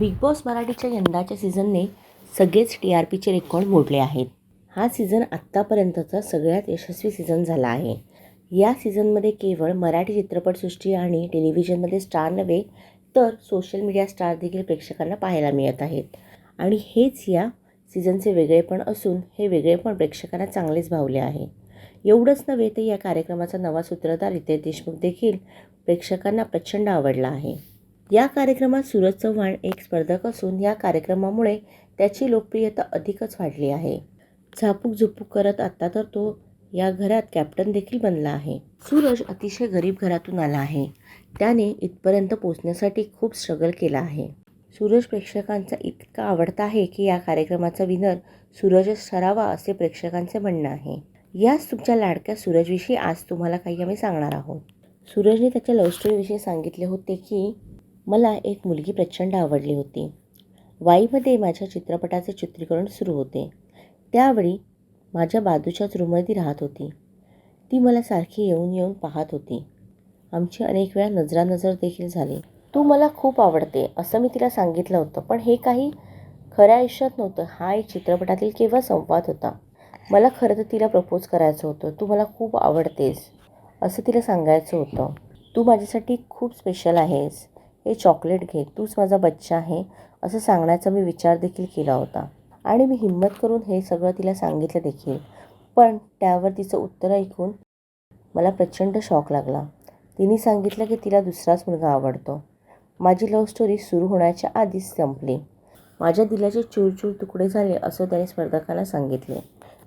Big boss मराठीच्या यंदाच्या सीझनने सगळेच टी आर पीचे रेकॉर्ड मोडले आहेत. हा सीझन आत्तापर्यंतचा सगळ्यात यशस्वी सीझन झाला आहे. या सीझनमध्ये केवळ मराठी चित्रपटसृष्टी आणि टेलिव्हिजनमध्ये स्टार नव्हे तर सोशल मीडिया स्टार देखील प्रेक्षकांना पाहायला मिळत आहेत. आणि हेच या सीझनचे वेगळेपण असून हे वेगळेपण प्रेक्षकांना चांगलेच भावले आहे. एवढंच नव्हे तर या कार्यक्रमाचा नवा सूत्रधार रितेश देशमुख देखील प्रेक्षकांना प्रचंड आवडला आहे. या कार्यक्रमात सूरज चव्हाण एक स्पर्धक असून या कार्यक्रमामुळे त्याची लोकप्रियता अधिकच वाढली आहे. झापूक झुपूक करत आता तर तो या घरात कॅप्टन देखील बनला आहे. सूरज अतिशय गरीब घरातून आला आहे. त्याने इथपर्यंत पोचण्यासाठी खूप स्ट्रगल केला आहे. सूरज प्रेक्षकांचा इतका आवडता आहे की या कार्यक्रमाचा विनर सूरजच ठरावा असे प्रेक्षकांचे म्हणणं आहे. याच तुमच्या लाडक्या सूरजविषयी आज तुम्हाला काही आम्ही सांगणार आहोत. सूरजने त्याच्या लव्ह स्टोरीविषयी सांगितले होते की मला एक मुलगी प्रचंड आवडली होती. वाईमध्ये माझ्या चित्रपटाचे चित्रीकरण सुरू होते. त्यावेळी माझ्या बाजूच्याच रूममध्ये राहत होती. ती मला सारखी येऊन येऊन पाहत होती. आमची अनेक वेळा नजरानजर देखील झाली. तू मला खूप आवडते असं मी तिला सांगितलं होतं पण हे काही खऱ्या आयुष्यात नव्हतं. हा एक चित्रपटातील केवळ संवाद होता. मला खरं तर तिला प्रपोज करायचं होतं. तू मला खूप आवडतेस असं तिला सांगायचं होतं. तू माझ्यासाठी खूप स्पेशल आहेस. हे चॉकलेट घे तूच माझा बच्चा आहे असं सांगण्याचा मी विचार देखील केला होता. आणि मी हिंमत करून हे सगळं तिला सांगितलं देखील. पण त्यावर तिचं उत्तर ऐकून मला प्रचंड शॉक लागला. तिने सांगितलं की तिला दुसराच मुलगा आवडतो. माझी लव्ह स्टोरी सुरू होण्याच्या आधीच संपली. माझ्या दिलाचे चूरचूर तुकडे झाले असं त्याने स्पर्धकांना सांगितले.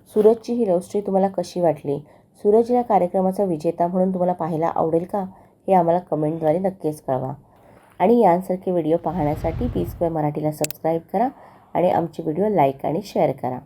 सूरजची ही लव्ह स्टोरी तुम्हाला कशी वाटली? सूरज या कार्यक्रमाचा विजेता म्हणून तुम्हाला पाहायला आवडेल का? हे आम्हाला कमेंटद्वारे नक्कीच कळवा. आणि यांसारखे व्हिडिओ पाहण्यासाठी पी स्क्वेअर मराठीला सबस्क्राईब करा आणि आमचे व्हिडिओ लाईक आणि शेअर करा.